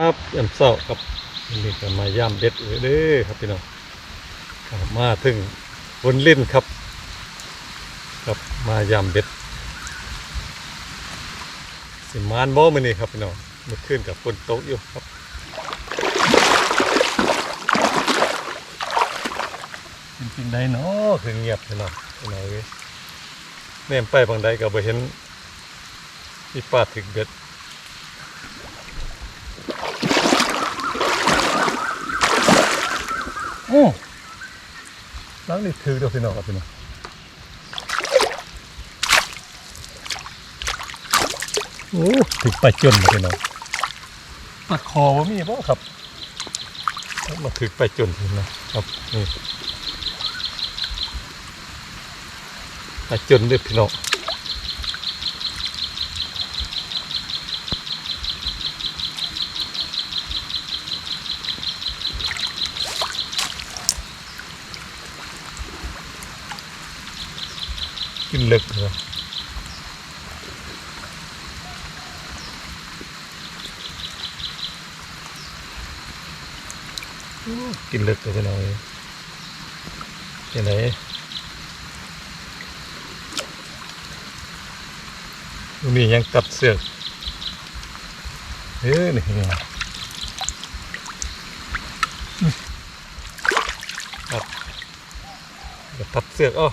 ครับยำเศร้าครับนนี้ก็มาย่ำเบ็ดเออเด้อครับพี่น้องมาถึงบนเล่นครับครับมาย่ำเบ็ด สิมานบ่มื้อนี้ครับพี่น้องเมื่อคืนกับฝนตกอยู่ครับจริงๆได้เนาะคือเงียบพี่น้องพี่น้องเอ้ยแนมไปบางใดก็บ่เห็นมีปาถึกเบ็ด อ้ล้างนี่ถือเดี๋ยวพี่น้องครับพี่น้องโอ้ถึงไปจนเลยพี่น้องปลาคอว่ามีบ่ครับมาถึงไปจนพี่น้องครับนี่ไปจนเลยพี่น้อง กินเลึกเลยกินเลึกเลยพี่น้องยยังไงตรงนี้ยังตัดเสือกเฮ้ยนี่ตับเดี๋ยวตัดเสือกอ้อ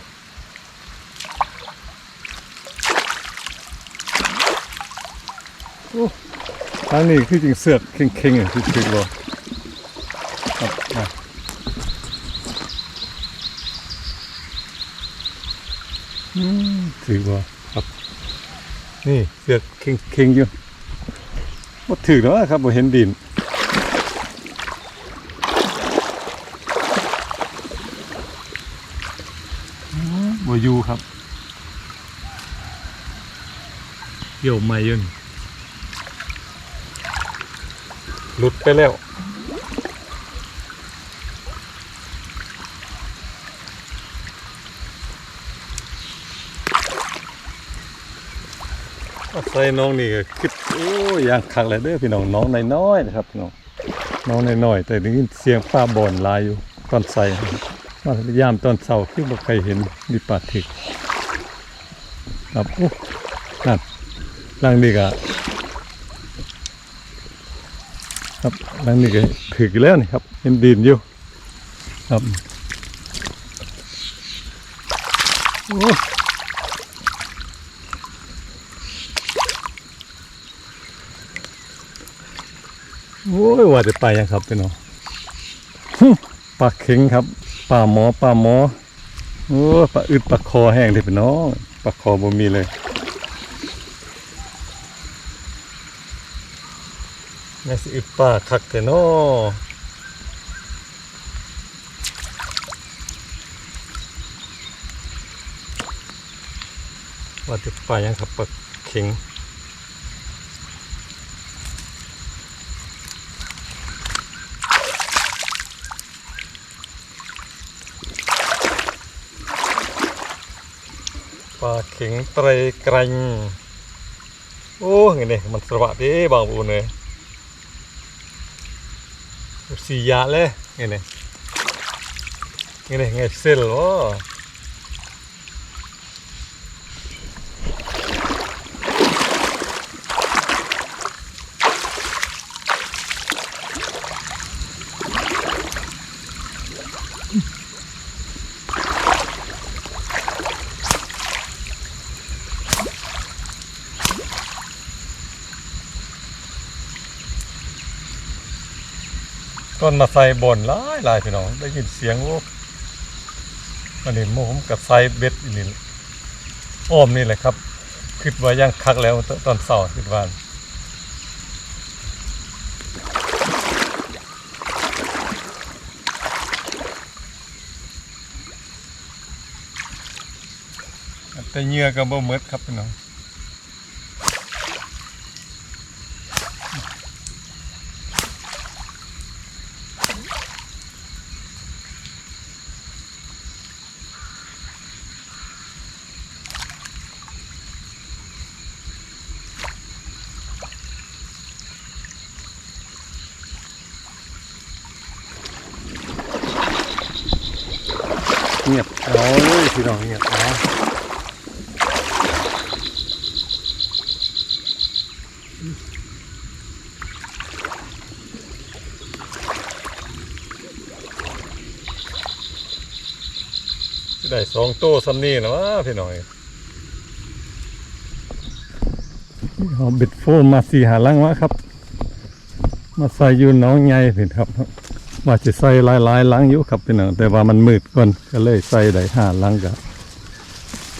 ทางนี้คือจริงเสือกเข่งๆอะคือคือบ่ครับอะอืมถือบ่ครับ นี่เสือกเข่งๆอยู่บ่ถือแล้วครับบ่เห็นดินบ่อยู่ครับเกี่ยวไม่ยืน หลุดไปแล้วใส่น้องนี่ก็คิดโอ้ยางคักเลยเด้อพี่น้องน้องน้อยๆนะครับพี่น้องน้องน้อยๆแต่ได้ยินเสียงฟ้าบอนลายอยู่ตอนใส่มาพยายามตอนเสาร์คือบ่เคยเห็นมีปาถึกครับโอ้นั่นล่างนี่ก็ ครับนั่นนี่ก็ถึกแล้วนี่ครับเห็นดินอยู่ครับโอ้โอ้ยว่าจะไปยังครับพี่น้องปลาเข็งครับปลาหมอปลาหมอโอ้ปลาอึดปลาคอแห้งเลยพี่น้องปลาคอบ่มีเลย น่สิอึดปลาคักแต่น้อว่าจะไปยังครับปลาเข็งปลาเข็งไตรไกรังโอ้ไงเนี่ยมันสวัสดีบางปูเลย สียะเลยไงเนี่ยไงเนี่ยไงเซลล์ ต้นมาใส่บนหลายหลายพี่น้อง ได้ยินเสียงโอ้อันนี้มผมกับใส่เบ็ดนี่อ้อมนี่แหละครับ คิดว่ายังคักแล้วตอนเสาร์คิดว่าแต่เหงื่อก็บ่หมดครับพี่น้อง อเงียบเอได้สองโต้ซ้ำนี่นะวะพี่หน้อยเอาเบ็ดโฟมมาสี่หาลังวะครับ มาใส่ยู่หน้องใหญ่พี่ครับ ว่าจะใส่หลายๆลังอยู่ครับพี่น้องแต่ว่ามันมืดก่อนก็เลยใส่ได้ห้าลังกับ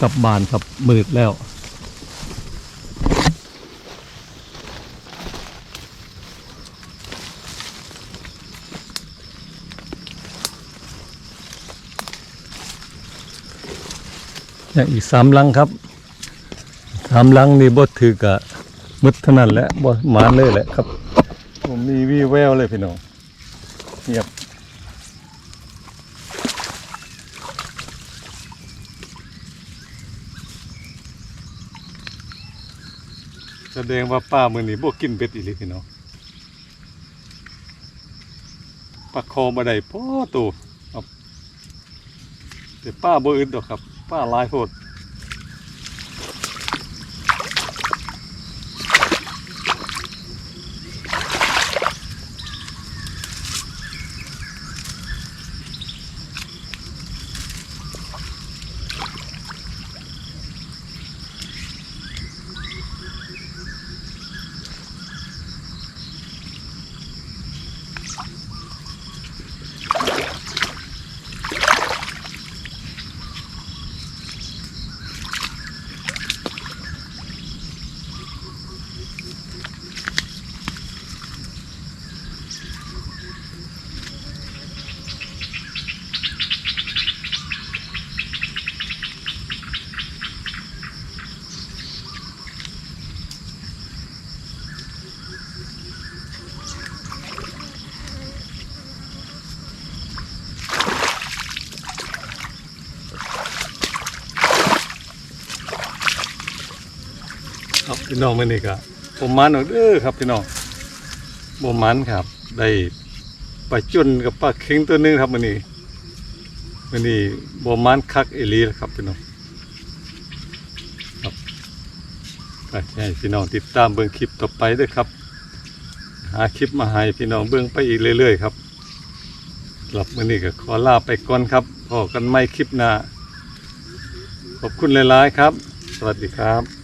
กับบานครับมืดแล้วอย่างอีกสามลังครับสามลังนี่บดถือกะมืดเท่านั้นแหละบดมานเลยแหละครับ ผมมีวีแววเลยพี่น้อง ยบแสดงว่าป้ามือนี้บวกกินเบ็ดอีหลีพี่น้องปลาคอมาได้พ่อตูครับแต่ป้าบ่อึดดอกครับ ป้าลายโพด พี่น้องมื่อนี้ก็ผมมันเอาเด้อครับพี่น้องบ่มันครับ ได้ปลาจุนกับปลาเค็งตัวหนึงครับมื่อนี้มื่อนี้บ่มันคักเอหลีแล้วครับพี่น้องครับก็ให้พี่น้องติดตามเบิ่งคลิปต่อไปเด้วยครับ หาคลิปมาให้พี่น้องเบิ่งไปอีกเรื่อย ๆ ครับสำหรับมื่อนี้ก็ขอลาไปก่อนครับพอกันไม่คลิปหน้าขอบคุณหลายๆครับ สวัสดีครับ